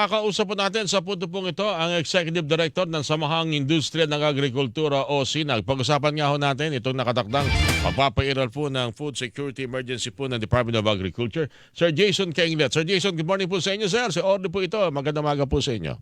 Kakausap po natin sa punto pong ito ang Executive Director ng Samahang Industriya ng Agrikultura o SINAG. Pag-usapan nga ho natin itong nakatakdang pagpapairal po ng Food Security Emergency po ng Department of Agriculture. Sir Jason Kenglet. Sir Jason, good morning po sa inyo, sir. Si Ordo po ito. Magandang maga po sa inyo.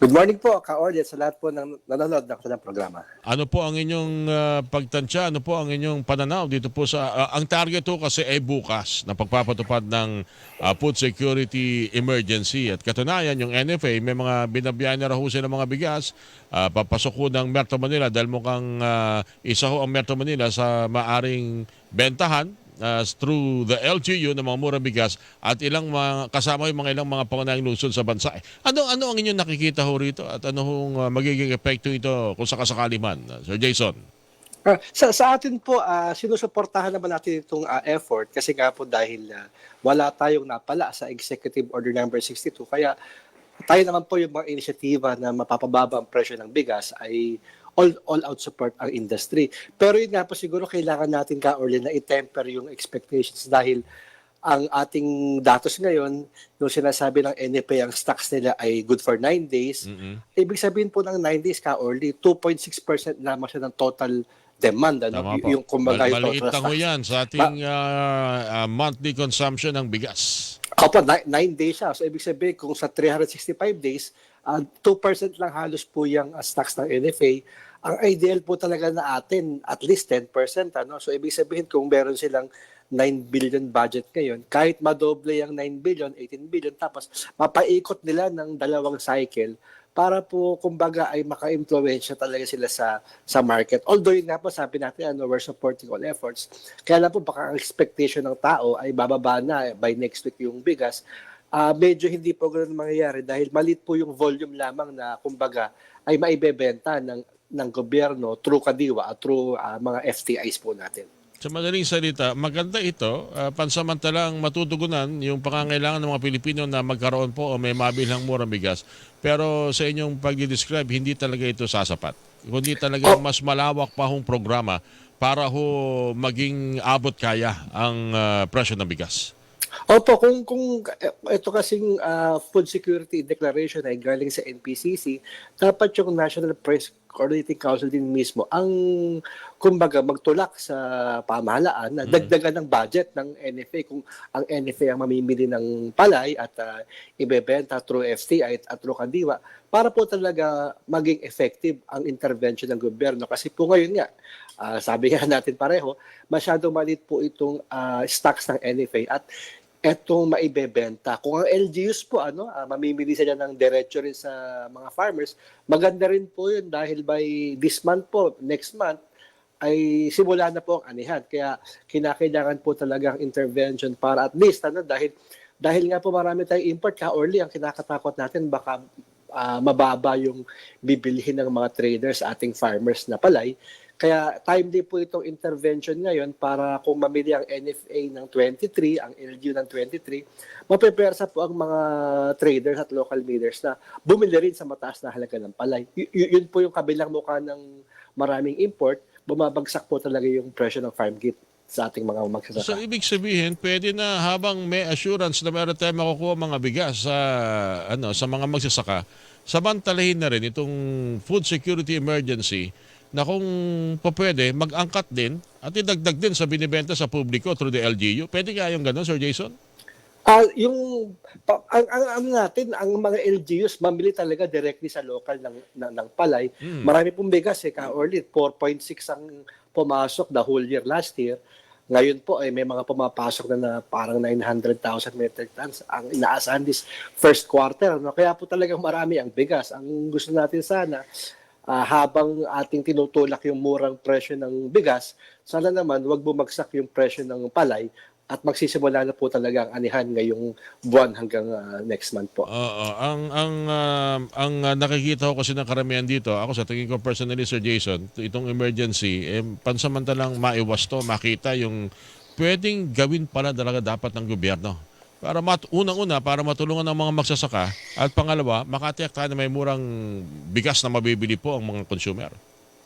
Good morning po, ka-audience sa lahat po ng nanonood ng kanilang programa. Ano po ang inyong ah, pagtansya? Ano po ang inyong pananaw dito po sa... ah, ang target po kasi ay bukas na pagpapatupad ng ah, Food Security Emergency. At katunayan, yung NFA, may mga binabiyahan na raw ho sila ng mga bigas. ah, papasok ho ng Metro Manila dahil mukhang ah, isa ho ang Metro Manila sa maaring bentahan uh, through the LGU ng mga murang bigas at ilang mga, kasama yung mga ilang mga pangunahing lungsod sa bansa. Ano ano ang inyong nakikita ho rito at ano hong uh, magiging epekto ito kung sakasakali man, uh, Sir Jason? Ah, sa, sa atin po, ah, sinusuportahan naman natin itong ah, effort kasi nga po dahil ah, wala tayong napala sa Executive Order number 62. Kaya tayo naman po yung mga inisyatiba na mapapababa ang presyo ng bigas ay all all out support ang industry. Pero yun nga po siguro kailangan natin ka Orly na i-temper yung expectations dahil ang ating datos ngayon, yung sinasabi ng NFA, ang stocks nila ay good for 9 days. Mm-mm. Ibig sabihin po ng 9 days ka Orly, 2.6% lamang siya ng total demand. Ano? Tama yung kumbaga Mal- maliit total lang ho yan sa ating uh, uh, monthly consumption ng bigas. Opo, 9 days siya. So ibig sabihin kung sa 365 days, uh, 2% lang halos po yung uh, stocks ng NFA. Ang ideal po talaga na atin, at least 10%. Ano? So ibig sabihin kung meron silang 9 billion budget ngayon, kahit madoble yung 9 billion, 18 billion, tapos mapaikot nila ng dalawang cycle para po kumbaga ay maka-impluwensya talaga sila sa sa market. Although yun nga po sabi natin ano, we're supporting all efforts. Kaya lang po baka ang expectation ng tao ay bababa na by next week yung bigas. Ah, medyo hindi po ganoon mangyayari dahil malit po yung volume lamang na kumbaga ay maibebenta ng ng gobyerno through kadiwa at through ah, mga FTIs po natin. Sa madaling salita, maganda ito, uh, pansamantalang matutugunan yung pangangailangan ng mga Pilipino na magkaroon po o may mabilhang murang bigas. Pero sa inyong pag-describe, hindi talaga ito sasapat. Kundi talaga mas malawak pa hong programa para ho maging abot kaya ang uh, presyo ng bigas. Opo, kung kung ito kasing ah, food security declaration ay galing sa NPCC, dapat yung National Price Coordinating Council din mismo ang kumbaga magtulak sa pamahalaan na dagdagan ng budget ng NFA kung ang NFA ang mamimili ng palay at ah, ibebenta through FTI at, at through Kandiwa para po talaga maging effective ang intervention ng gobyerno. Kasi po ngayon nga ah, sabi nga natin pareho masyado maliit po itong ah, stocks ng NFA at etong maibebenta. Kung ang LGUs po ano, ah, mamimili sila ng diretso rin sa mga farmers, maganda rin po 'yun dahil by this month po, next month ay simula na po ang anihan. Kaya kinakailangan po talaga ang intervention para at least ano dahil dahil nga po marami tayong import ka early ang kinakatakot natin baka ah, mababa yung bibilihin ng mga traders ating farmers na palay. Kaya timely po itong intervention ngayon para kung mamili ang NFA ng 23, ang LGU ng 23, mapepersa po ang mga traders at local millers na bumili rin sa mataas na halaga ng palay. Y- yun po yung kabilang mukha ng maraming import, bumabagsak po talaga yung presyo ng farm gate sa ating mga magsasaka. So ibig sabihin, pwede na habang may assurance na meron tayo makukuha mga bigas sa ano sa mga magsasaka, samantalahin na rin itong food security emergency na kung pwede, mag-angkat din at idagdag din sa binibenta sa publiko through the LGU. Pwede kaya yung ganun, Sir Jason? Ah, yung ang, ang ano natin, ang mga LGUs mamili talaga directly sa local ng ng, ng palay. Mm. Marami pong bigas eh, ka-early 4.6 ang pumasok the whole year last year. Ngayon po ay may mga pumapasok na, na parang 900,000 metric tons ang inaasahan this first quarter. No? Kaya po talagang marami ang bigas. Ang gusto natin sana, ah, habang ating tinutulak yung murang presyo ng bigas, sana naman wag bumagsak yung presyo ng palay at magsisimula na po talaga ang anihan ngayong buwan hanggang ah, next month po. Oo, ang ang ah, ang ah, nakikita ko kasi ng karamihan dito, ako sa tingin ko personally Sir Jason, itong emergency, eh, pansamantalang maiwas to, makita yung pwedeng gawin pala talaga dapat ng gobyerno. Para mat unang-una para matulungan ang mga magsasaka at pangalawa, makatiyak tayo na may murang bigas na mabibili po ang mga consumer.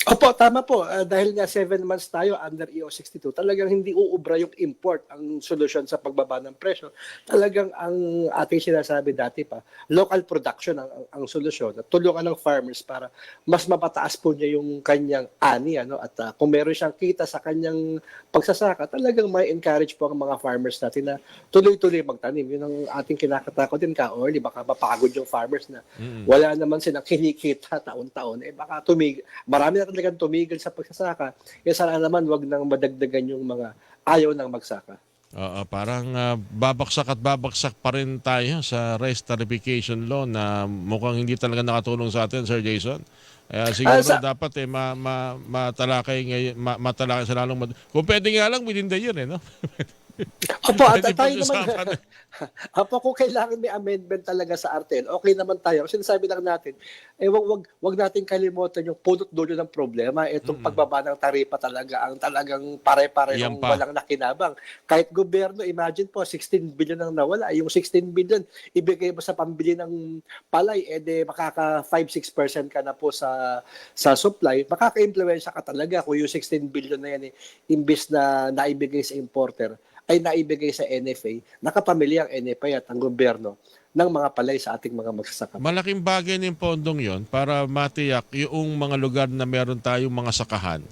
Opo, tama po. Ah, dahil nga seven months tayo under EO62, talagang hindi uubra yung import ang solusyon sa pagbaba ng presyo. Talagang ang ating sinasabi dati pa, local production ang, ang, ang solusyon. At tulungan ng farmers para mas mapataas po niya yung kanyang ani. Ano? At ah, kung meron siyang kita sa kanyang pagsasaka, talagang may encourage po ang mga farmers natin na tuloy-tuloy magtanim. Yun ang ating kinakatakot din ka, early. Baka mapagod yung farmers na wala naman silang kinikita taon-taon. Eh baka tumig marami na talagang tumigil sa pagsasaka. Kaya sana naman wag nang madagdagan yung mga ayaw nang magsaka. Oo, parang ah, babaksak at babaksak pa rin tayo sa rice tarification law na mukhang hindi talaga nakatulong sa atin, Sir Jason. Kaya siguro Ah, sa- dapat eh ma, ma, matalakay ngayon, ma, matalakay sa lalong mad- Kung pwede nga lang within the year eh, no? Opo, at Pwede tayo naman. Apo, kung kailangan may amendment talaga sa RTL, okay naman tayo. Kasi sinasabi lang natin, eh wag, wag, wag natin kalimutan yung punot dulo ng problema. Itong pagbaba ng taripa talaga, ang talagang pare-parehong Yan pa. walang nakinabang. Kahit gobyerno, imagine po, 16 billion ang nawala. Yung 16 billion, ibigay mo sa pambili ng palay, eh de makaka 5-6% ka na po sa sa supply, makaka-impluensya ka talaga kung yung 16 billion na yan, eh, imbis na naibigay sa importer, ay naibigay sa NFA, nakapamili ang NFA at ang gobyerno ng mga palay sa ating mga magsasaka. Malaking bagay ng pondong yon para matiyak yung mga lugar na meron tayong mga sakahan.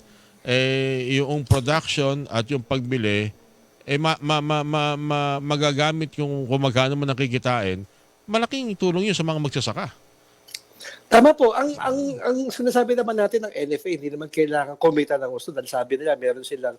Eh, yung production at yung pagbili, eh, ma, ma, ma, ma, ma- magagamit yung kung magkano mo nakikitain, malaking tulong yun sa mga magsasaka. Tama po. Ang ang ang sinasabi naman natin ng NFA, hindi naman kailangan kumita ng gusto dahil sabi nila meron silang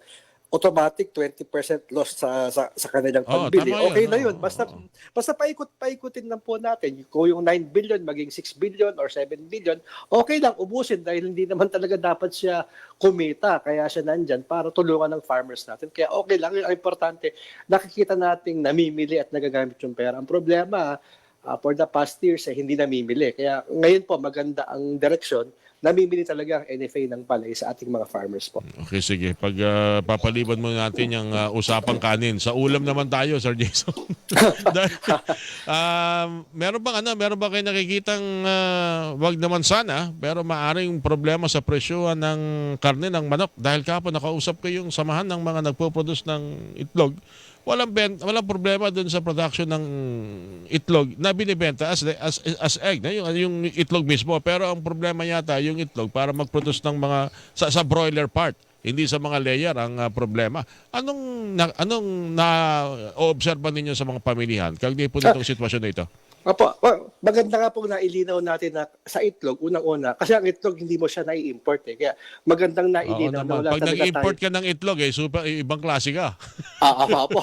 automatic 20% loss sa sa, sa kanilang Oo, pagbili. yun. okay na Oo, 'yun. Basta oo. basta paikot-paikutin lang po natin. Kung yung 9 billion maging 6 billion or 7 billion, okay lang ubusin dahil hindi naman talaga dapat siya kumita. Kaya siya nandyan para tulungan ng farmers natin. Kaya okay lang. Yung importante, nakikita nating namimili at nagagamit yung pera. Ang problema, uh, for the past years eh, hindi namimili. Kaya ngayon po maganda ang direksyon, namimili talaga ang NFA ng palay sa ating mga farmers po. Okay, sige. Pag ah, papaliban mo natin yung ah, usapang kanin. Sa ulam naman tayo, Sir Jason. Um, meron bang ano, meron ba kayo nakikitang ah, wag naman sana, pero maaring problema sa presyohan ng karne ng manok dahil kapon nakausap ko yung samahan ng mga nagpo-produce ng itlog. Walang ben, walang problema doon sa production ng itlog na binibenta as as as egg na yung yung itlog mismo pero ang problema yata yung itlog para mag-produce ng mga sa, sa broiler part hindi sa mga layer ang ah, problema. Anong na, anong na obserba ninyo sa mga pamilihan kaugnay po nitong sitwasyon na ito? Well, maganda nga po na ilinaw natin na sa itlog, unang-una, kasi ang itlog hindi mo siya nai-import eh. Kaya magandang Oo nailinaw na naman. wala Pag talaga nag-import ka ng itlog eh super eh, ibang klase ka. Ah, opo, opo.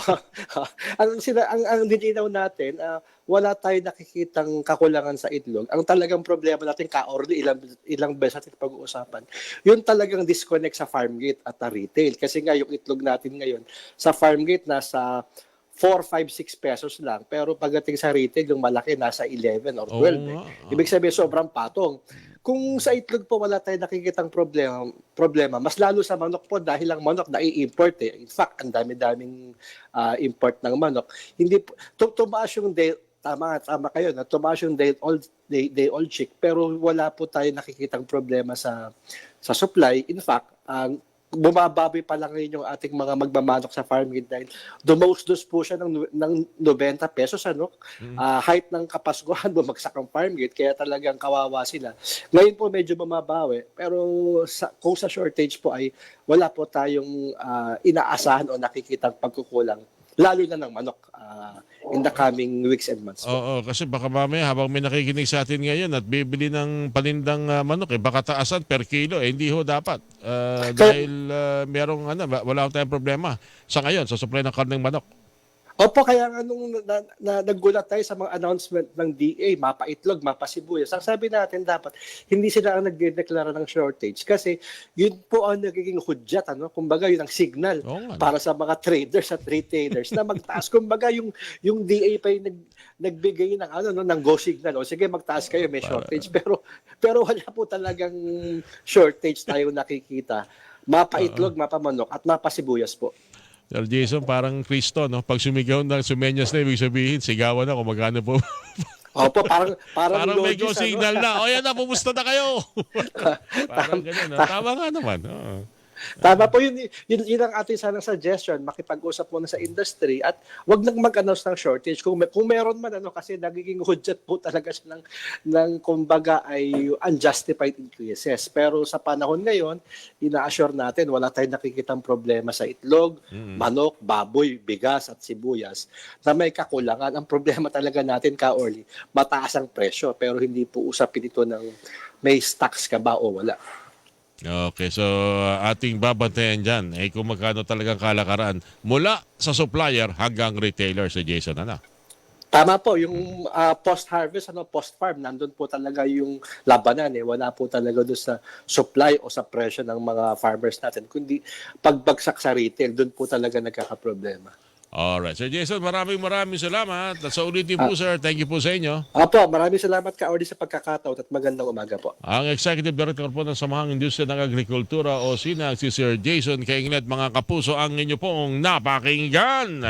ang, sila, ang, ang nilinaw natin, ah, wala tayo nakikitang kakulangan sa itlog. Ang talagang problema natin, ka-order, ilang, ilang beses natin pag-uusapan, yun talagang disconnect sa farm gate at sa retail. Kasi nga yung itlog natin ngayon, sa farm gate, nasa 4, 5, 6 pesos lang. Pero pagdating sa retail, yung malaki nasa 11 or 12. Oo eh. nga. Ibig sabihin, sobrang patong. Kung sa itlog po wala tayong nakikitang problema, problema, mas lalo sa manok po dahil ang manok nai-import eh. In fact, ang dami-daming ah, import ng manok. Hindi po, tu- tumaas yung day, tama tama kayo na tumaas yung day old day, day old chick pero wala po tayo nakikitang problema sa sa supply. In fact, ang bumababoy pa lang ngayon yung ating mga magmamanok sa farm gate dahil dumausdos po siya ng, ng 90 pesos ano? Ah, height ng kapasguhan bumagsak ang farm gate kaya talagang kawawa sila. Ngayon po medyo bumabawi pero sa, kung sa shortage po ay wala po tayong ah, inaasahan o nakikitang pagkukulang lalo na ng manok. Ah, in the coming weeks and months. Oo, kasi baka mamaya habang may nakikinig sa atin ngayon at bibili ng panindang ah, manok, eh, baka taasan per kilo. Eh, hindi ho dapat. Ah, dahil ah, merong ano, wala tayong problema sa ngayon sa supply ng karneng manok. Opo, kaya nga nung na, na, nagulat tayo sa mga announcement ng DA, mapa itlog, mapa sibuyas. Ang sabi natin dapat, hindi sila ang nagdedeklara ng shortage kasi yun po ang nagiging hudyat, ano? Kumbaga yun ang signal nga. para sa mga traders at retailers na magtaas. Kumbaga yung yung DA pa yung nag, nagbigay ng ano no ng go signal. O sige, magtaas kayo, may shortage. Pero pero wala po talagang shortage tayo nakikita. Mapa itlog, mapa manok at mapa sibuyas po. Sir Jason, parang Kristo, no? Pag sumigaw na sumenyas na, ibig sabihin, sigawan na kung magkano po. Opo, parang parang, Parang may go logis, ano? signal na. O yan na, pumusta na kayo. Parang ganun. ah. Tama nga naman. oo. Tama po yun, yun, yun ang ating sanang suggestion, makipag-usap muna sa industry at wag nang mag-announce ng shortage. Kung, may- kung meron man, ano, kasi nagiging hudyat po talaga siya ng, ng kumbaga ay unjustified increases. Pero sa panahon ngayon, ina-assure natin wala tayong nakikitang problema sa itlog, manok, baboy, bigas at sibuyas na may kakulangan. Ang problema talaga natin ka-orly, mataas ang presyo pero hindi po usapin ito ng may stocks ka ba o wala. Okay, so uh, ating babantayan dyan eh kung magkano talagang kalakaran mula sa supplier hanggang retailer si Jason. Ano? Tama po, yung ah, post-harvest, ano, post-farm, nandun po talaga yung labanan. Eh. Wala po talaga doon sa supply o sa presyo ng mga farmers natin. Kundi pagbagsak sa retail, doon po talaga nagkakaproblema. Alright. Sir Jason, maraming maraming salamat. At sa ulitin po, sir, thank you po sa inyo. Apo, maraming salamat ka, Orly, sa pagkakataon at magandang umaga po. Ang Executive Director po ng Samahang Industriya ng Agrikultura o SINAG, si Sir Jason Kainglet, mga kapuso, ang inyo pong napakinggan.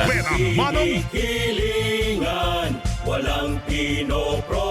Hinihilingan, walang pinoprotektahan.